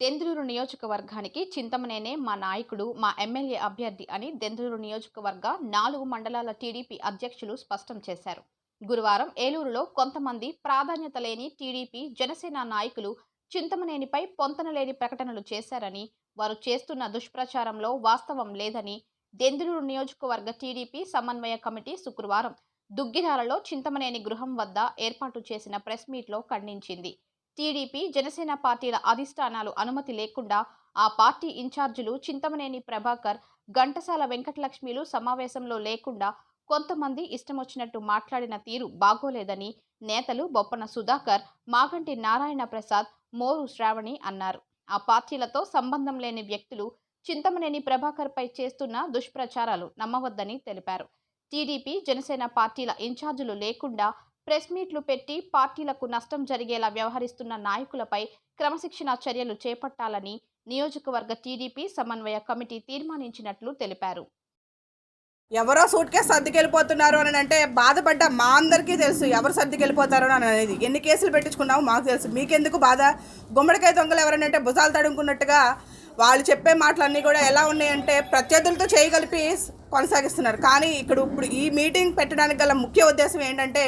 దెందులూరు నియోజకవర్గానికి చింతమనేనే మా నాయకుడు మా ఎమ్మెల్యే అభ్యర్థి అని దెందులూరు నియోజకవర్గ నాలుగు మండలాల టీడీపీ అధ్యక్షులు స్పష్టం చేశారు. గురువారం ఏలూరులో కొంతమంది ప్రాధాన్యత లేని టీడీపీ జనసేన నాయకులు చింతమనేనిపై పొంతనలేని ప్రకటనలు చేశారని వారు చేస్తున్న దుష్ప్రచారంలో వాస్తవం లేదని దెందులూరు నియోజకవర్గ టీడీపీ సమన్వయ కమిటీ శుక్రవారం దుగ్గిరాలలో చింతమనేని గృహం వద్ద ఏర్పాటు చేసిన ప్రెస్ మీట్లో ఖండించింది. టీడీపీ జనసేన పార్టీల అధిష్టానాలు అనుమతి లేకుండా ఆ పార్టీ ఇన్ఛార్జీలు చింతమనేని ప్రభాకర్ ఘంటసాల వెంకటలక్ష్మిలు సమావేశంలో లేకుండా కొంతమంది ఇష్టమొచ్చినట్టు మాట్లాడిన తీరు బాగోలేదని నేతలు బొప్పన సుధాకర్ మాగంటి నారాయణ ప్రసాద్ మోరు శ్రావణి అన్నారు. ఆ పార్టీలతో సంబంధం లేని వ్యక్తులు చింతమనేని ప్రభాకర్పై చేస్తున్న దుష్ప్రచారాలు నమ్మవద్దని తెలిపారు. టీడీపీ జనసేన పార్టీల ఇన్ఛార్జీలు లేకుండా ప్రెస్ మీట్లు పెట్టి పార్టీలకు నష్టం జరిగేలా వ్యవహరిస్తున్న నాయకులపై క్రమశిక్షణ చర్యలు చేపట్టాలని నియోజకవర్గ టీడీపీ సమన్వయ కమిటీ తీర్మానించినట్లు తెలిపారు. ఎవరో సూట్ కేసు సర్దుకెళ్ళిపోతున్నారు అని అంటే బాధపడ్డ మా అందరికీ తెలుసు ఎవరు సర్దుకెళ్ళిపోతారో అని అనేది. ఎన్ని కేసులు పెట్టించుకున్నామో మాకు తెలుసు. మీకెందుకు బాధ? గుమ్మడికాయ దొంగలు ఎవరనంటే భుజాలు తడుముకున్నట్టుగా వాళ్ళు చెప్పే మాటలన్నీ కూడా ఎలా ఉన్నాయంటే ప్రత్యర్థులతో చేయగలిపి కొనసాగిస్తున్నారు. కానీ ఇక్కడ ఇప్పుడు ఈ మీటింగ్ పెట్టడానికి గల ముఖ్య ఉద్దేశం ఏంటంటే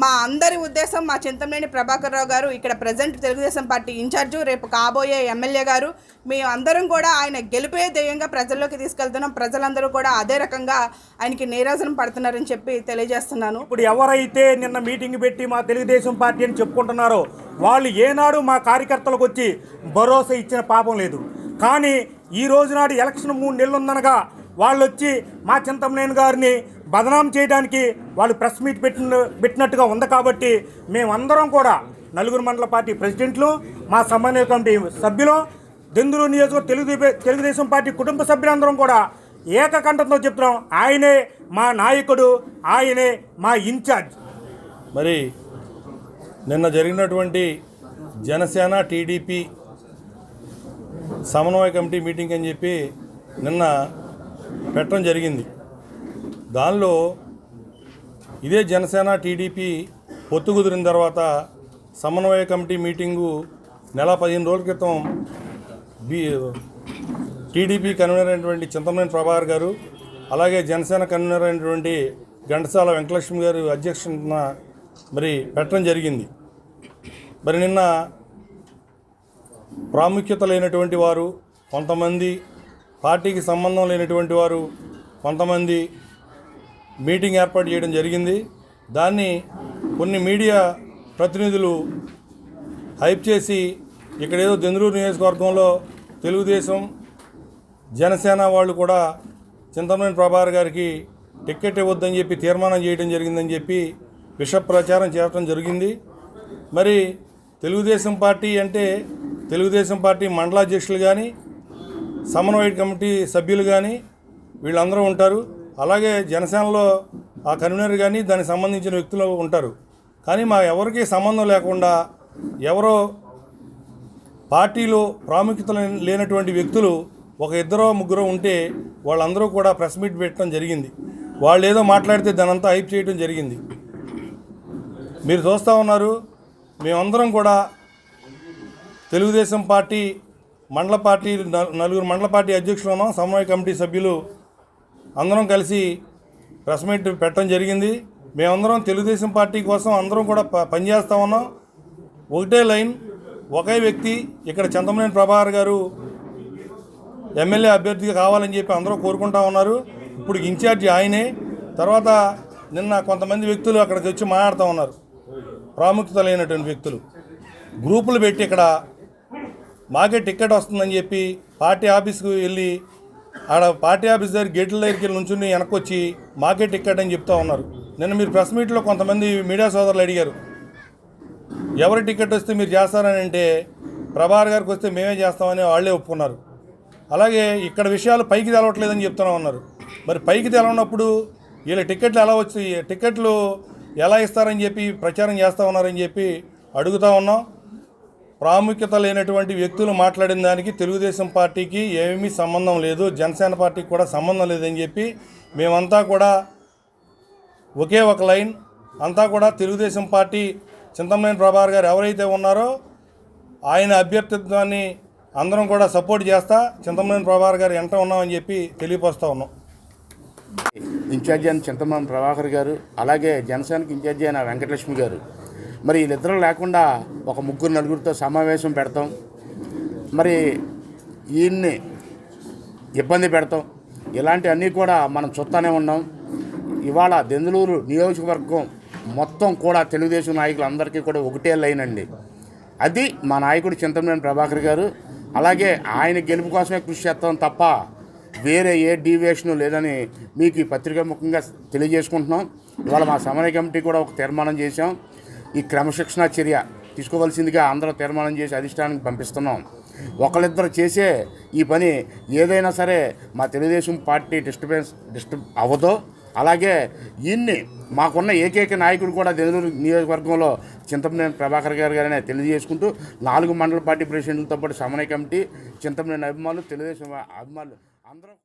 మా అందరి ఉద్దేశం మా చింతమనేని ప్రభాకర్ రావు గారు ఇక్కడ ప్రజెంట్ తెలుగుదేశం పార్టీ ఇన్ఛార్జు రేపు కాబోయే ఎమ్మెల్యే గారు. మేము అందరం కూడా ఆయన గెలిపే ధ్యేయంగా ప్రజల్లోకి తీసుకెళ్తున్నాం. ప్రజలందరూ కూడా అదే రకంగా ఆయనకి నీరాజనం పడుతున్నారని చెప్పి తెలియజేస్తున్నాను. ఇప్పుడు ఎవరైతే నిన్న మీటింగ్ పెట్టి మా తెలుగుదేశం పార్టీ అని చెప్పుకుంటున్నారో వాళ్ళు ఏనాడు మా కార్యకర్తలకు వచ్చి భరోసా ఇచ్చిన పాపం లేదు. కానీ ఈ రోజు నాడు ఎలక్షన్ మూడు నెలలు ఉందనగా వాళ్ళు వచ్చి మా చింతమనేని గారిని బదనాం చేయడానికి వాళ్ళు ప్రెస్ మీట్ పెట్టిన పెట్టినట్టుగా ఉంది కాబట్టి మేమందరం కూడా నలుగురు మండల పార్టీ ప్రెసిడెంట్లు మా సమన్వయ కమిటీ సభ్యులు దెందులు నియోజకవర్గ తెలుగు తెలుగుదేశం పార్టీ కుటుంబ సభ్యులందరం కూడా ఏకకంఠంతో చెప్తున్నాం ఆయనే మా నాయకుడు ఆయనే మా ఇన్ఛార్జ్. మరి నిన్న జరిగినటువంటి జనసేన టీడీపీ సమన్వయ కమిటీ మీటింగ్ అని చెప్పి నిన్న పెట్టడం జరిగింది. దానిలో ఇదే జనసేన టీడీపీ పొత్తు కుదిరిన తర్వాత సమన్వయ కమిటీ మీటింగు నెల పదిహేను రోజుల క్రితం బి టీడీపీ కన్వీనర్ అయినటువంటి చింతమనేని ప్రభాకర్ గారు అలాగే జనసేన కన్వీనర్ అయినటువంటి ఘంటసాల వెంకటలక్ష్మి గారు అధ్యక్షన మరి పెట్టడం జరిగింది. మరి నిన్న ప్రాముఖ్యత లేనటువంటి వారు కొంతమంది పార్టీకి సంబంధం లేనటువంటి వారు కొంతమంది మీటింగ్ ఏర్పాటు చేయడం జరిగింది. దాన్ని కొన్ని మీడియా ప్రతినిధులు హైప్ చేసి ఇక్కడేదో దెందులూరు నియోజకవర్గంలో తెలుగుదేశం జనసేన వాళ్ళు కూడా చింతమనేని ప్రభాకర్ గారికి టిక్కెట్ ఇవ్వద్దని చెప్పి తీర్మానం చేయడం జరిగిందని చెప్పి విష ప్రచారం చేయడం జరిగింది. మరి తెలుగుదేశం పార్టీ అంటే తెలుగుదేశం పార్టీ మండలాధ్యక్షులు కానీ సమన్వయ కమిటీ సభ్యులు కానీ వీళ్ళందరూ ఉంటారు. అలాగే జనసేనలో ఆ కన్వీనర్ కానీ దానికి సంబంధించిన వ్యక్తులు ఉంటారు. కానీ మా ఎవరికి సంబంధం లేకుండా ఎవరో పార్టీలో ప్రాముఖ్యత లేనటువంటి వ్యక్తులు ఒక ఇద్దరో ముగ్గురో ఉంటే వాళ్ళందరూ కూడా ప్రెస్ మీట్ పెట్టడం జరిగింది. వాళ్ళు ఏదో మాట్లాడితే దానంతా హైప్ చేయడం జరిగింది. మీరు చూస్తూ ఉన్నారు మేమందరం కూడా తెలుగుదేశం పార్టీ మండల పార్టీ నలుగురు మండల పార్టీ అధ్యక్షులు ఉన్నాం సమన్వయ కమిటీ సభ్యులు అందరం కలిసి ప్రెస్ మీట్ పెట్టడం జరిగింది. మేమందరం తెలుగుదేశం పార్టీ కోసం అందరం కూడా ప- పనిచేస్తూ ఉన్నాం. ఒకటే లైన్ ఒకే వ్యక్తి ఇక్కడ చంద్రమనేని ప్రభాకర్ గారు ఎమ్మెల్యే అభ్యర్థిగా కావాలని చెప్పి అందరూ కోరుకుంటా ఉన్నారు. ఇప్పుడు ఇన్ఛార్జి ఆయనే. తర్వాత నిన్న కొంతమంది వ్యక్తులు అక్కడికి వచ్చి మాట్లాడుతూ ఉన్నారు. ప్రాముఖ్యత లేనటువంటి వ్యక్తులు. గ్రూపులు పెట్టి ఇక్కడ మాకే టికెట్ వస్తుందని చెప్పి పార్టీ ఆఫీస్కి వెళ్ళి ఆడ పార్టీ ఆఫీస్ దగ్గర గేట్ల దగ్గరికి నుంచుని వెనకొచ్చి వచ్చి మాకే టికెట్ అని చెప్తా ఉన్నారు. నిన్న మీరు ప్రెస్ మీట్లో కొంతమంది మీడియా సోదరులు అడిగారు. ఎవరి టికెట్ వస్తే మీరు చేస్తారని అంటే ప్రభార్ గారికి వస్తే మేమే చేస్తామని వాళ్ళే ఒప్పుకున్నారు. అలాగే ఇక్కడ విషయాలు పైకి తెలవట్లేదని చెప్తున్నా ఉన్నారు. మరి పైకి తెలవనప్పుడు వీళ్ళ టికెట్లు ఎలా వచ్చి టికెట్లు ఎలా ఇస్తారని చెప్పి ప్రచారం చేస్తూ ఉన్నారని చెప్పి అడుగుతా ఉన్నాం. ప్రాముఖ్యత లేనటువంటి వ్యక్తులు మాట్లాడిన దానికి తెలుగుదేశం పార్టీకి ఏమీ సంబంధం లేదు జనసేన పార్టీకి కూడా సంబంధం లేదని చెప్పి మేమంతా కూడా ఒకే ఒక లైన్ అంతా కూడా తెలుగుదేశం పార్టీ చింతమనేని ప్రభాకర్ గారు ఎవరైతే ఉన్నారో ఆయన అభ్యర్థిత్వాన్ని అందరం కూడా సపోర్ట్ చేస్తా చింతమనేని ప్రభాకర్ గారు ఎంట ఉన్నామని చెప్పి తెలియపరుస్తూ ఉన్నాం. ఇన్ఛార్జి అయిన చింతమనేని ప్రభాకర్ గారు అలాగే జనసేనకి ఇన్ఛార్జి అయిన వెంకటలక్ష్మి గారు మరి వీళ్ళిద్దరూ లేకుండా ఒక ముగ్గురు నలుగురితో సమావేశం పెడతాం. మరి ఈయన్ని ఇబ్బంది పెడతాం. ఇలాంటివన్నీ కూడా మనం చూస్తూనే ఉన్నాం. ఇవాళ దెందులూరు నియోజకవర్గం మొత్తం కూడా తెలుగుదేశం నాయకులందరికీ కూడా ఒకటే లైన్ అండి. అది మా నాయకుడు చింతమనేని ప్రభాకర్ గారు. అలాగే ఆయన గెలుపు కోసమే కృషి చేస్తాం తప్ప వేరే ఏ డీవియేషన్ లేదని మీకు ఈ పత్రికా ముఖంగా తెలియజేసుకుంటున్నాం. ఇవాళ మా సమన్వయ కమిటీ కూడా ఒక తీర్మానం చేశాం. ఈ క్రమశిక్షణ చర్య తీసుకోవాల్సిందిగా అందరూ తీర్మానం చేసి అధిష్టానానికి పంపిస్తున్నాం. ఒకళ్ళిద్దరు చేసే ఈ పని ఏదైనా సరే మా తెలుగుదేశం పార్టీ డిస్టర్బెన్స్ డిస్టర్బ్ అవ్వదో. అలాగే ఈయన్ని మాకున్న ఏకైక నాయకుడు కూడా నెల్లూరు నియోజకవర్గంలో చింతమనేని ప్రభాకర్ గారు గారనే తెలియజేసుకుంటూ నాలుగు మండల పార్టీ ప్రెసిడెంట్లతో పాటు సమన్వయ కమిటీ చింతమనేని అభిమానులు తెలుగుదేశం అభిమానులు అందరూ